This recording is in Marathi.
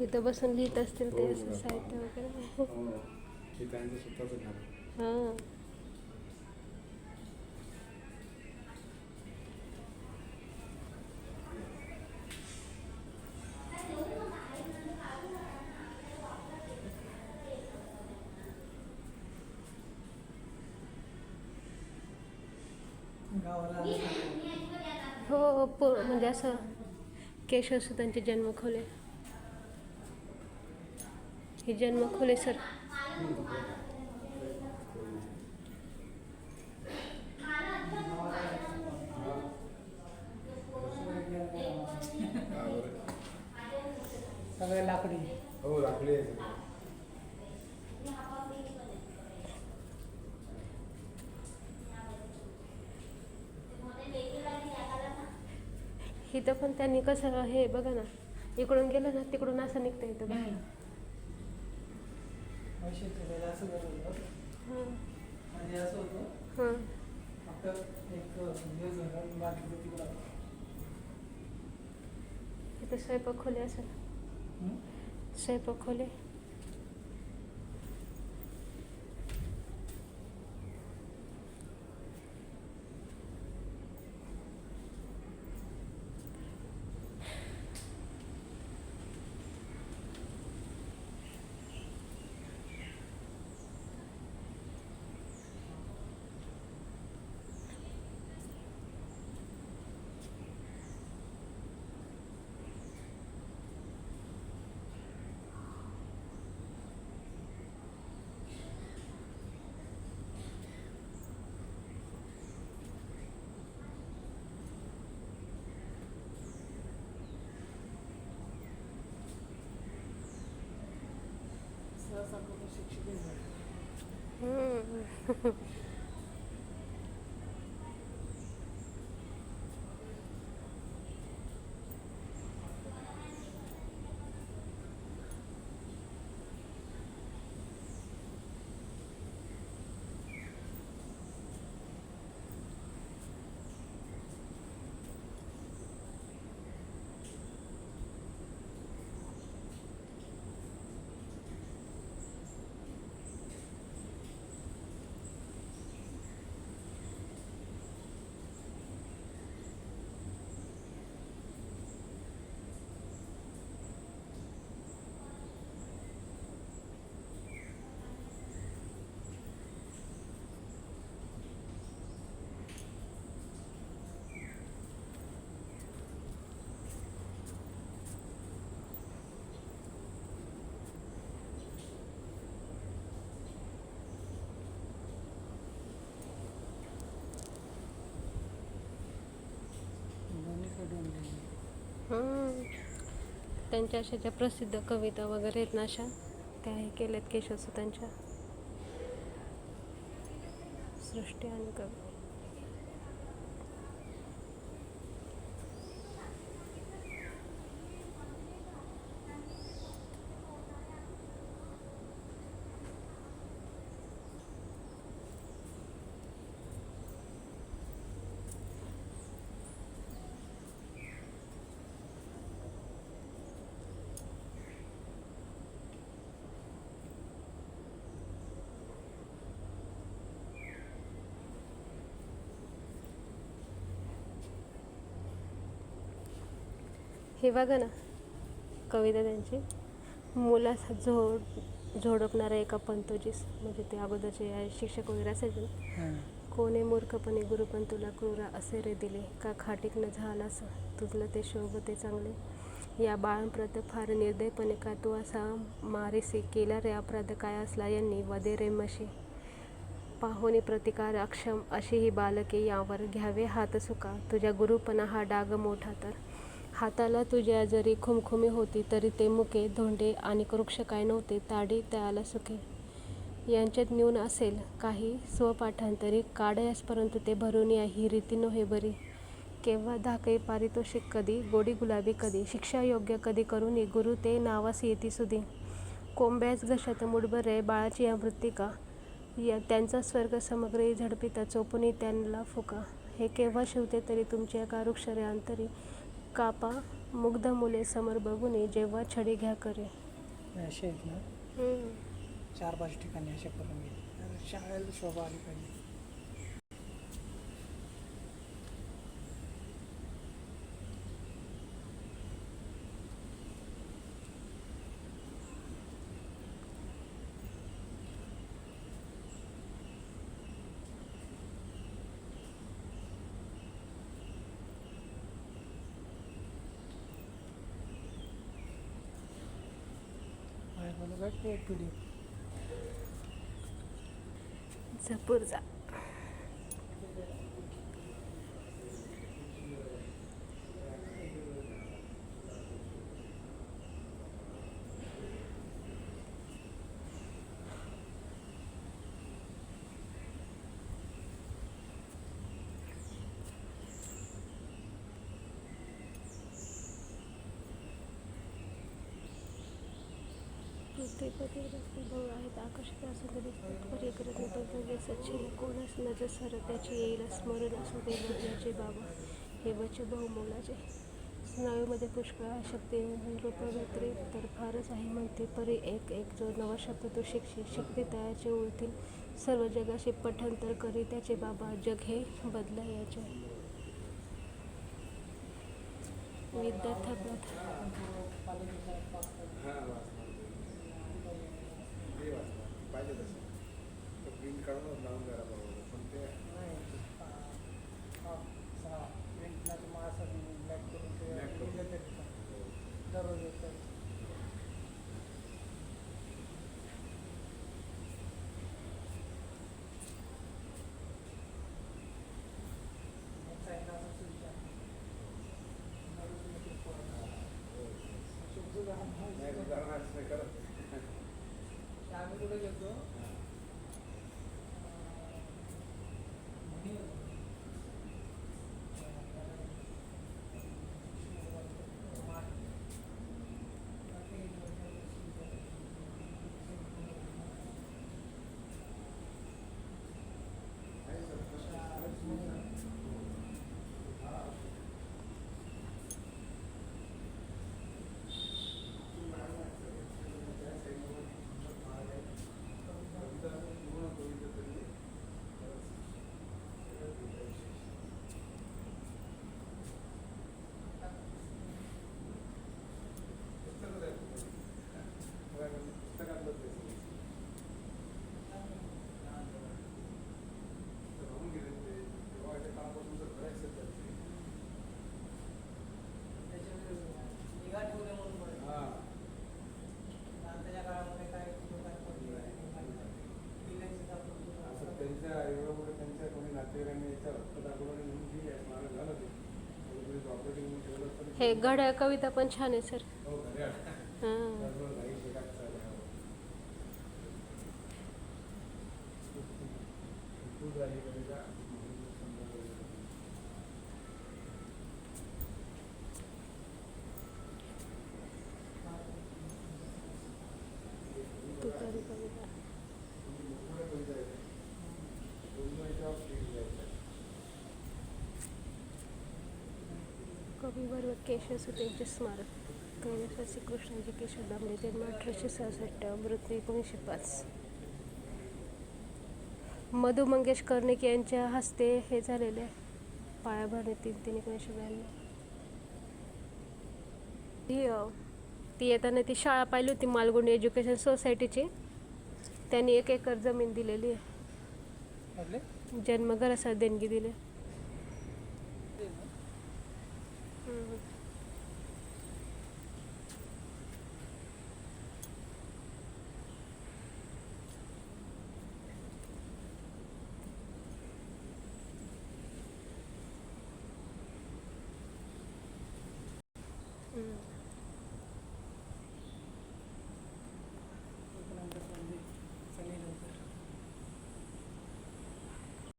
तिथं बसून लिहित असतील ते हो, असं हो. साहित्य वगैरे हो त्यांचं स्वतःचं. हां. हो पु म्हणजे असं केशवसुतांचे जन्मखोले हे जन्मखोले सर हा, बरं. सगळे लाकडी हो आहे सगळे. इथं पण त्यांनी कसं हे बघा ना इकडून गेलं ना तिकडून असं निघता येतं बघा म्हशी तुला असं करत होतं हां म्हणजे असं होतं फक्त एक हे झालं बाकी तिकडं इथं स्वयंपाक खोले असेल? स्वयंपाक खोले. सहसा करून शिक्षित झाले हम्म. त्यांच्या अशा ज्या प्रसिद्ध कविता वगैरे आहेत ना अशा त्या हे केल्यात केशवसुतांच्या. सृष्टी आणि कवी. हे बघा ना कविता त्यांची. मुलाचा झोड झोडपणारा एका पंतोजीस म्हणजे ते अगोदरचे शिक्षक वगैरे असायचे ना. कोणे मूर्खपणे गुरुपण तुला क्रूरा असे रे दिले का खाटीक न झालास तुझलं ते शोभते चांगले. या बाळांप्रत फार निर्दयपणे का तू असा मारेसे केला रे? अपराध काय असला यांनी? वदे रे मशी पाहोनी प्रतिकार अक्षम अशी ही बालके यावर घ्यावे हात सुका. तुझ्या गुरुपणा हा डाग मोठा तर. हाताला तुझ्या जरी खुमखुमी होती तरी ते मुके धोंडे आणि वृक्ष काय नव्हते ताडी त्याला सुखे यांच्यात न्यून असेल काही स्वपाठांतरी काढयास परंतु ते भरून या ही रीती नव्हे बरी. केव्हा धाकई पारितोषिक कधी गोडी गुलाबी कधी शिक्षा योग्य कधी करून गुरु ते नावास येती सुधी. कोंब्याच घशात मुठभर रे बाळाची या मृत्तिका या त्यांचा स्वर्ग समग्र झडपिता चोपुनी त्यांना फुका. हे केव्हा शिवते तरी तुमच्या का वृक्षरे अंतरी? कापा मुग्ध मुले समोर बघून जेव्हा छडी घ्या करे. असे आहेत ना. चार पाच ठिकाणी असे करून घे तर शाळेला शोभा आली पाहिजे. जपूर जा. पृथ्वीपती भाऊ आहेत. आकर्षित असून तरी पर्य करत नाही. पण तुझे सच्चिन कोणच नजर सर त्याची येईल स्मरण असू दे याचे बाबा. हे बचे भाऊ मोलाचे. स्नायूमध्ये पुष्कळ शक्ती रूपवित्री तर फारच आहे म्हणते. परी एक एक जो नवा शब्द तो शिकशी शक्ती तयाचे उलतील सर्व जगाशी पठांतर करी त्याचे बाबा. जग हे बदला याचे विद्यार्थ्यात हे घड्याळ कविता पण छान आहे सर. हो. कवी वर्ग केशवसुत यांचे स्मारक. कैलासवासी कृष्णाजी केशव दामले जन्म अठराशे सहासष्ट मृत्यू एकोणीसशे पाच. मधु मंगेश कर्णिक यांच्या हस्ते हे झालेले आहे. पायाभरणी तीन तीन एकोणीसशे ब्याण्णव. ती ती येताना ती शाळा पाहिली होती मालगुंडी एज्युकेशन सोसायटीची. त्यांनी एक एकर जमीन दिलेली आहे. पडले? जन्मघरासाठी देणगी दिली. through with